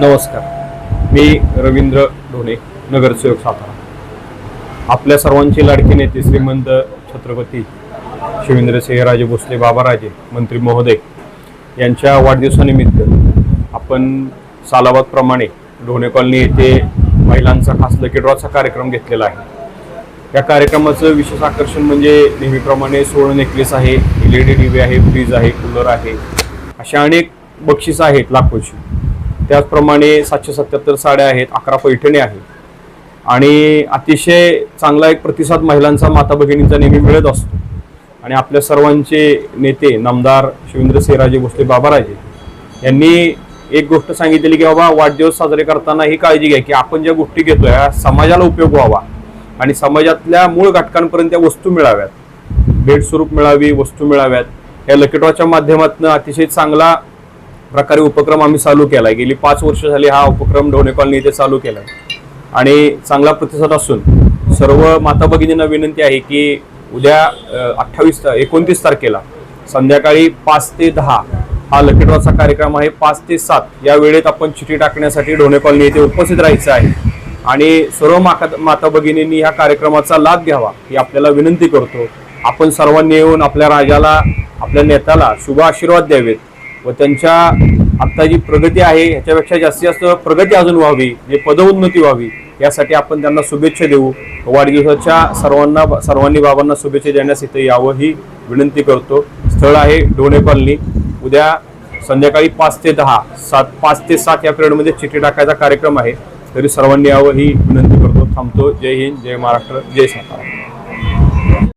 नमस्कार. मी रवींद्र ढोणे नगरसेवक सातारा. आपल्या सर्वांचे लाडके नेते श्रीमंत छत्रपती शिवेंद्रसिंहराजे भोसले बाबाराजे मंत्री महोदय यांच्या वाढदिवसानिमित्त आपण सालाबादप्रमाणे ढोणे कॉलनी येथे महिलांचा खास लकी ड्रॉचा कार्यक्रम घेतलेला आहे. या कार्यक्रमाचं विशेष आकर्षण म्हणजे नेहमीप्रमाणे सोळं नेकलेस आहे L E D T V आहे फ्रीज आहे कूलर आहे अशा अनेक बक्षीस आहेत लाखोची. त्याचप्रमाणे सातशे सत्याहत्तर साड्या आहेत अकरा पैठणी आहेत. आणि अतिशय चांगला एक प्रतिसाद महिलांचा माता भगिनींचा नेहमी मिळत असतो. आणि आपल्या सर्वांचे नेते नामदार शिवेंद्र सिंहराजे भोसले बाबाराजे यांनी एक गोष्ट सांगितलेली की बाबा वाढदिवस साजरे करताना ही काळजी घ्या की आपण ज्या गोष्टी घेतोय या समाजाला उपयोग व्हावा. आणि समाजातल्या मूळ घटकांपर्यंत त्या वस्तू मिळाव्यात. भेट स्वरूप मिळावी वस्तू मिळाव्यात. या लकेटवाच्या माध्यमातून अतिशय चांगला प्रकारे उपक्रम आम्ही चालू केलाय. गेली पाच वर्ष झाली हा उपक्रम ढोणे कॉलनी इथे चालू केलाय. आणि चांगला प्रतिसाद असून सर्व माता भगिनींना विनंती आहे की उद्या अठ्ठावीस एकोणतीस तारखेला संध्याकाळी पाच ते दहा हा लकीड्रॉचा कार्यक्रम आहे. पाच ते सात या वेळेत आपण चिठी टाकण्यासाठी ढोणे कॉलनी येथे उपस्थित राहायचं आहे. आणि सर्व माता माता भगिनींनी ह्या कार्यक्रमाचा लाभ घ्यावा ही आपल्याला विनंती करतो. आपण सर्वांनी येऊन आपल्या राजाला आपल्या नेत्याला शुभ आशीर्वाद द्यावेत. व त्यांच्या आत्ता जी प्रगती आहे ह्याच्यापेक्षा जास्तीत जास्त प्रगती अजून व्हावी जे पदोन्नती व्हावी यासाठी आपण त्यांना शुभेच्छा देऊ. वाढदिवसाच्या सर्वांना सर्वांनी बाबांना शुभेच्छा देण्यास इथे यावं ही विनंती करतो. स्थळ आहे डोणे कॉलनी. उद्या संध्याकाळी पाच ते दहा सात पाच ते सात या पिरियडमध्ये चिठ्ठी टाकायचा कार्यक्रम आहे. तरी सर्वांनी यावं ही विनंती करतो. थांबतो. जय हिंद जय महाराष्ट्र जय सातारा.